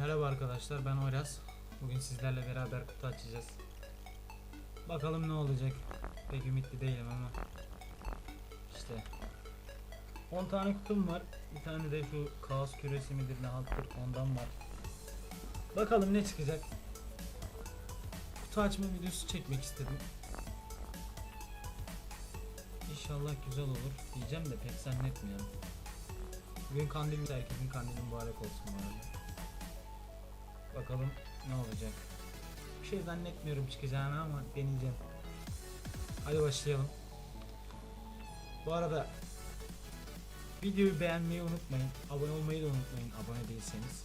Merhaba arkadaşlar ben Oyraz. Bugün sizlerle beraber kutu açacağız. Bakalım ne olacak. Pek ümitli değilim ama. İşte. 10 tane kutum var. Bir tane de şu kaos küresi midir ne halttır ondan var. Bakalım ne çıkacak. Kutu açma videosu çekmek istedim. İnşallah güzel olur diyeceğim de pek zannetmiyorum. Bugün kandil herkesin kandili mübarek olsun bu arada. Bakalım ne olacak. Bir şey zannetmiyorum çıkacağını ama deneyeceğim. Hadi başlayalım. Bu arada videoyu beğenmeyi unutmayın. Abone olmayı da unutmayın abone değilseniz.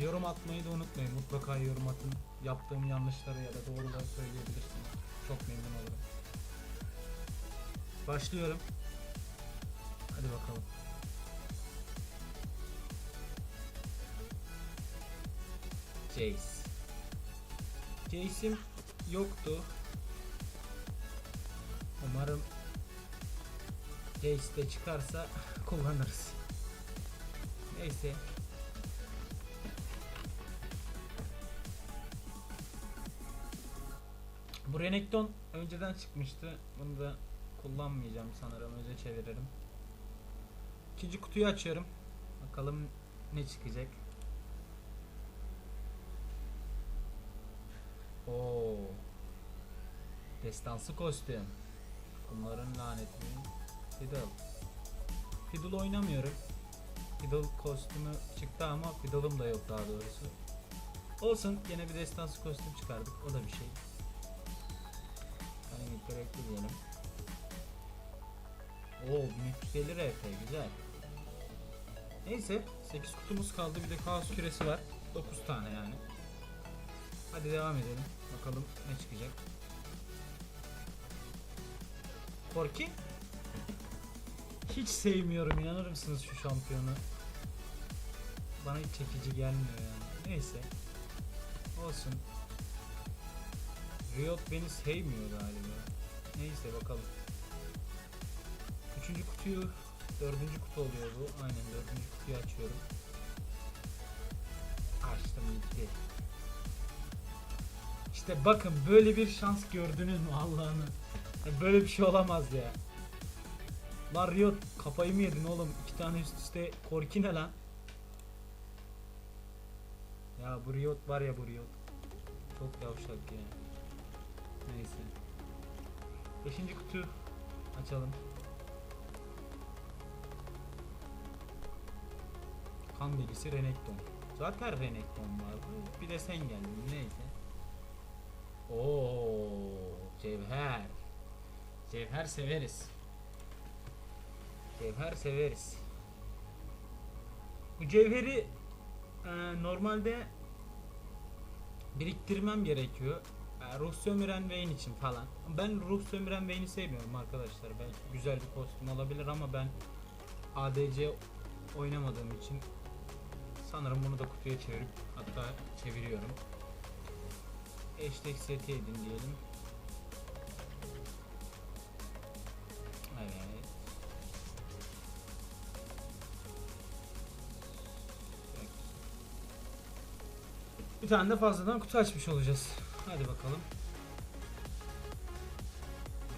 Yorum atmayı da unutmayın. Mutlaka yorum atın. Yaptığım yanlışları ya da doğruları söyleyebilirsiniz. Çok memnun olurum. Başlıyorum. Hadi bakalım. Jace. Jace'im yoktu. Umarım Jace de çıkarsa kullanırız. Neyse. Bu Renekton önceden çıkmıştı. Bunu da kullanmayacağım sanırım. Öze çeviririm. İkinci kutuyu açıyorum. Bakalım ne çıkacak. Oo. Destansı kostüm. Bunların laneti. Fiddle. Fiddle oynamıyorum. Fiddle kostümü çıktı ama Fiddle'ım da yok daha doğrusu. Olsun gene bir destansı kostüm çıkardık. O da bir şey. Hani gerekli diyelim. Oo 1350 RP güzel. Neyse 8 kutumuz kaldı bir de kaos küresi var. 9 tane yani. Hadi devam edelim. Bakalım ne çıkacak. Korki? Hiç sevmiyorum inanır mısınız şu şampiyonu? Bana hiç çekici gelmiyor yani. Neyse. Olsun. Riot beni sevmiyor galiba. Neyse bakalım. Üçüncü kutuyu dördüncü kutu oluyor bu. Aynen dördüncü kutuyu açıyorum. Açtım gitti. İşte bakın böyle bir şans gördünüz mü Allah'ını? Böyle bir şey olamaz ya. Lan Riot kafayı mı yedin oğlum? İki tane üst üste korki ne lan? Ya bu Riot var ya bu Riot. Çok yavşak ya. Neyse. Beşinci kutu açalım. Kan delisi Renekton. Zaten Renekton vardı. Bir de sen geldin neyse. Oo, cevher. Cevher severiz. Cevher severiz. Bu cevheri e, normalde biriktirmem gerekiyor. E, ruh sömüren Vayne için falan. Ben ruh sömüren Vayne'i sevmiyorum arkadaşlar. Belki güzel bir kostüm olabilir ama ben ADC oynamadığım için sanırım bunu da kutuya çevirip hatta çeviriyorum. Hashtag seti edin diyelim. Evet. Bir tane de fazladan kutu açmış olacağız. Hadi bakalım.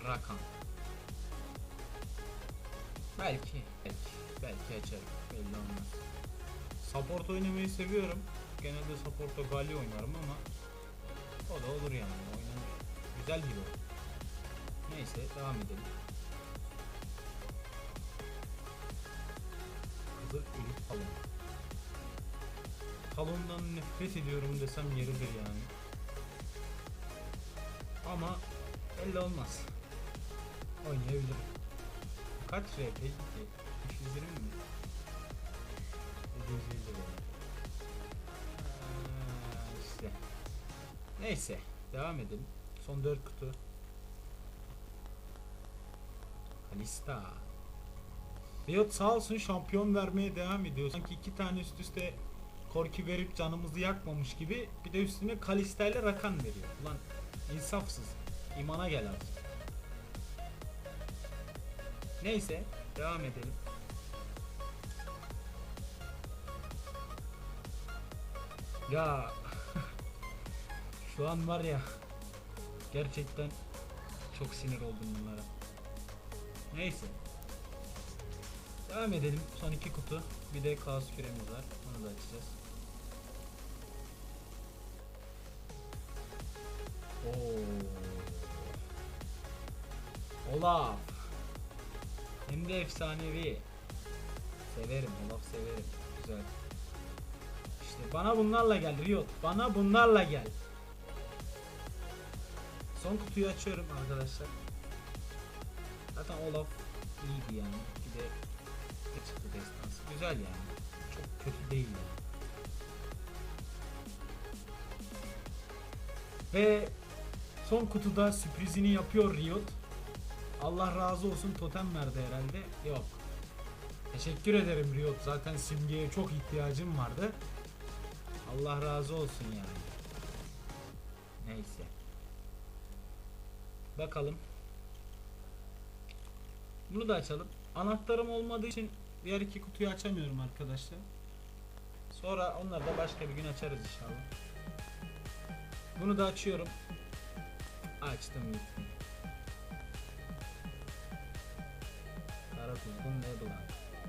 Rakan. Belki, belki, belki açarım. Belli olmaz. Support oynamayı seviyorum. Genelde support'ta Galio oynarım ama o da olur yani oynanır. Güzel hero. Neyse devam edelim. Kızıl ölüp talon. Talondan nefret ediyorum desem yeridir yani. Ama belli olmaz. Oynayabilirim. Kaç RP gitti? 320 mi? 750 lira. Neyse devam edelim. Son 4 kutu. Kalista. Riot sağ olsun şampiyon vermeye devam ediyor. Sanki iki tane üst üste korki verip canımızı yakmamış gibi bir de üstüne Kalista ile Rakan veriyor. Ulan insafsız. İmana gel artık. Neyse devam edelim. Ya şu an var ya gerçekten çok sinir oldum bunlara. Neyse. Devam edelim. Son iki kutu. Bir de kaos küremiz var. Onu da açacağız. Oo. Olaf. Hem de efsanevi. Severim Olaf severim. Güzel. İşte bana bunlarla gel Riot. Bana bunlarla gel. Son kutuyu açıyorum arkadaşlar. Zaten Olaf iyiydi yani. Bir de çıktı destansı. Güzel yani. Çok kötü değil yani. Ve son kutuda sürprizini yapıyor Riot. Allah razı olsun totem verdi herhalde. Yok. Teşekkür ederim Riot. Zaten simgeye çok ihtiyacım vardı. Allah razı olsun yani. Neyse. Bakalım. Bunu da açalım. Anahtarım olmadığı için diğer iki kutuyu açamıyorum arkadaşlar. Sonra onları da başka bir gün açarız inşallah. Bunu da açıyorum. Açtım gitti. Kara Kuzgun Leblanc.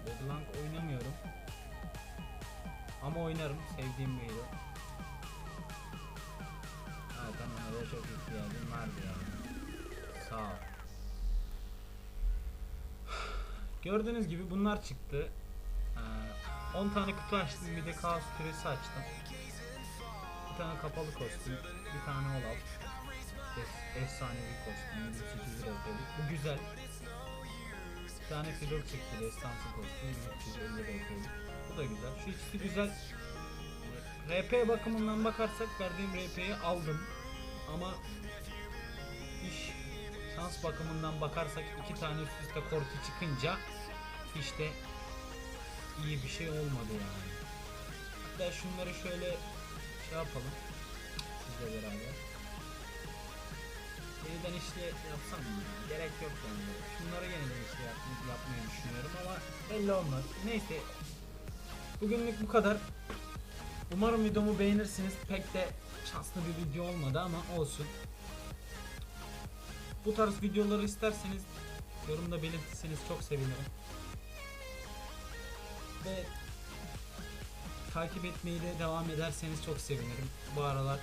Leblanc oynamıyorum. Ama oynarım. Sevdiğim bir hero. Zaten ona da çok ihtiyacım vardı yani. Ol. Gördüğünüz gibi bunlar çıktı. Ee, 10 tane kutu açtım. Bir de kaos küresi açtım. Bir tane kapalı kostüm. Bir tane Olaf. Ef- efsanevi kostüm. 28 lira ödedik. Bu güzel. Bir tane Fiddle çıktı. Destansı kostüm. 350 lira ödedik. Bu da güzel. Şu ikisi güzel. RP bakımından bakarsak verdiğim RP'yi aldım. Ama şans bakımından bakarsak iki tane üst üste korku çıkınca işte iyi bir şey olmadı yani. Hatta şunları şöyle şey yapalım. Sizle beraber. Yeniden işle yapsam mı? Gerek yok yani. Şunları yeniden işle yap yapmayı düşünüyorum ama belli olmaz. Neyse. Bugünlük bu kadar. Umarım videomu beğenirsiniz. Pek de şanslı bir video olmadı ama olsun. Bu tarz videoları isterseniz yorumda belirtirseniz çok sevinirim. Ve takip etmeyi de devam ederseniz çok sevinirim. Bu aralar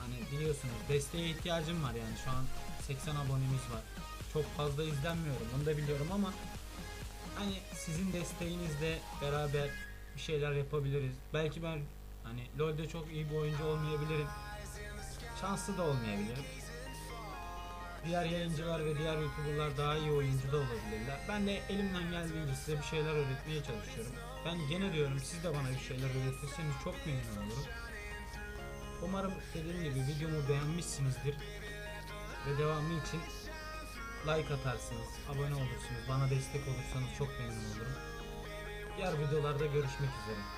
hani biliyorsunuz desteğe ihtiyacım var yani şu an 80 abonemiz var. Çok fazla izlenmiyorum onu da biliyorum ama hani sizin desteğinizle beraber bir şeyler yapabiliriz. Belki ben hani LoL'de çok iyi bir oyuncu olmayabilirim. Şanslı da olmayabilirim. Diğer yayıncılar ve diğer YouTuber'lar daha iyi oyuncu da olabilirler. Ben de elimden geldiğince size bir şeyler öğretmeye çalışıyorum. Ben gene diyorum siz de bana bir şeyler öğretirseniz çok memnun olurum. Umarım dediğim gibi videomu beğenmişsinizdir. Ve devamı için like atarsınız, abone olursunuz, bana destek olursanız çok memnun olurum. Diğer videolarda görüşmek üzere.